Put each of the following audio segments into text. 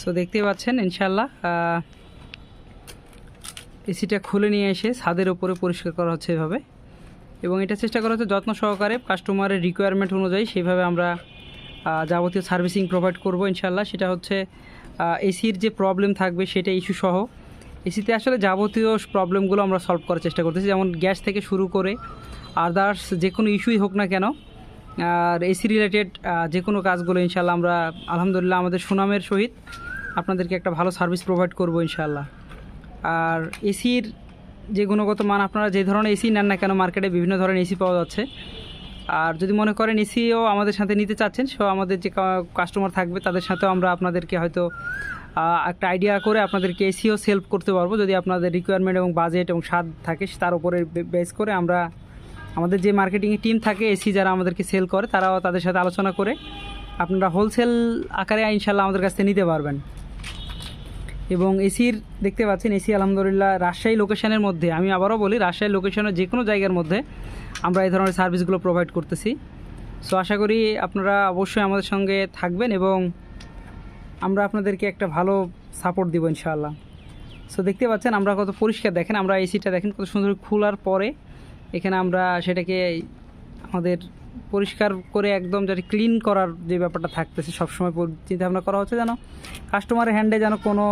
So দেখতে পাচ্ছেন ইনশাল্লাহ এসিটা খুলে নিয়ে এসে ছাদের ওপরে পরিষ্কার করা হচ্ছে এভাবে। এবং এটা চেষ্টা করা হচ্ছে যত্ন সহকারে কাস্টমারের রিকোয়ারমেন্ট অনুযায়ী সেইভাবে আমরা যাবতীয় সার্ভিসিং প্রোভাইড করব ইনশাল্লাহ সেটা হচ্ছে এসির যে প্রবলেম থাকবে সেটা ইস্যু সহ। এসিতে আসলে যাবতীয় প্রবলেমগুলো আমরা সলভ করার চেষ্টা করতেছি। যেমন গ্যাস থেকে শুরু করে আদার্স যে কোনো ইস্যুই হোক না কেন আর এসি রিলেটেড যে কোনো কাজগুলো ইনশাল্লাহ আমরা, আলহামদুলিল্লাহ আমাদের সুনামের সহিত আপনাদেরকে একটা ভালো সার্ভিস প্রোভাইড করব ইনশাল্লাহ আর এসির যে গুণগত মান আপনারা যে ধরনের এসি নেন না কেন মার্কেটে বিভিন্ন ধরনের এসি পাওয়া যাচ্ছে। আর যদি মনে করেন এসিও আমাদের সাথে নিতে চাচ্ছেন সো আমাদের যে কাস্টমার থাকবে, তাদের সাথেও আমরা আপনাদেরকে হয়তো একটা আইডিয়া করে আপনাদেরকে এসিও সেলফ করতে পারব। যদি আপনাদের রিকোয়ারমেন্ট এবং বাজেট এবং স্বাদ থাকে, তার উপরে বেস করে আমরা আমাদের যে মার্কেটিংয়ের টিম থাকে এসি যারা আমাদেরকে সেল করে, তারাও তাদের সাথে আলোচনা করে আপনারা হোলসেল আকারে ইনশাল্লাহ আমাদের কাছ থেকে নিতে পারবেন। এবং এসির দেখতে পাচ্ছেন এসি আলহামদুলিল্লাহ রাজশাহী লোকেশনের মধ্যে, আমি আবারও বলি, রাজশাহী লোকেশনের যে কোনো জায়গার মধ্যে আমরা এই ধরনের সার্ভিসগুলো প্রোভাইড করতেছি। সো আশা করি আপনারা অবশ্যই আমাদের সঙ্গে থাকবেন এবং আমরা আপনাদেরকে একটা ভালো সাপোর্ট দিব ইনশাআল্লাহ। সো দেখতে পাচ্ছেন, আমরা কত পরিষ্কার দেখেন, আমরা এসিটা দেখেন কত সুন্দর খোলার পরে এখানে আমরা সেটাকে আমাদের পরিষ্কার করে একদম যাতে ক্লিন করার যে ব্যাপারটা থাকতেছে সবসময় চিন্তা ভাবনা করা হচ্ছে যেন কাস্টমারের হ্যান্ডে যেন কোনো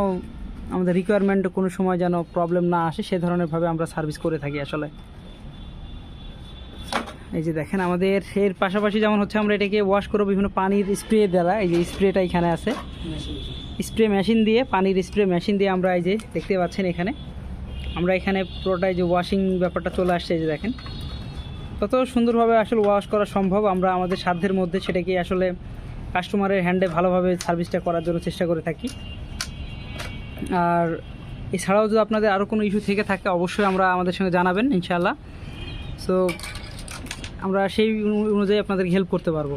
আমাদের রিকোয়ারমেন্ট কোনো সময় যেন প্রবলেম না আসে সে ধরনেরভাবে আমরা সার্ভিস করে থাকি আসলে। এই যে দেখেন আমাদের এর পাশাপাশি যেমন হচ্ছে আমরা এটাকে ওয়াশ করব বিভিন্ন পানির স্প্রে দ্বারা এই যে স্প্রেটা এখানে আছে। স্প্রে মেশিন দিয়ে পানির স্প্রে মেশিন দিয়ে আমরা এই যে দেখতে পাচ্ছেন এখানে। আমরা এখানে পুরোটাই যে ওয়াশিং ব্যাপারটা চলে আসছে যে দেখেন। তত সুন্দরভাবে আসলে ওয়াশ করা সম্ভব। আমরা আমাদের সাধ্যের মধ্যে সেটাকে আসলে কাস্টমারের হ্যান্ডে ভালোভাবে সার্ভিসটা করার জন্য চেষ্টা করে থাকি। আর এছাড়াও যদি আপনাদের আরও কোনো ইস্যু থেকে থাকে, অবশ্যই আমরা আমাদের সঙ্গে জানাবেন, ইনশাআল্লাহ। সো আমরা সেই অনুযায়ী আপনাদেরকে হেল্প করতে পারব।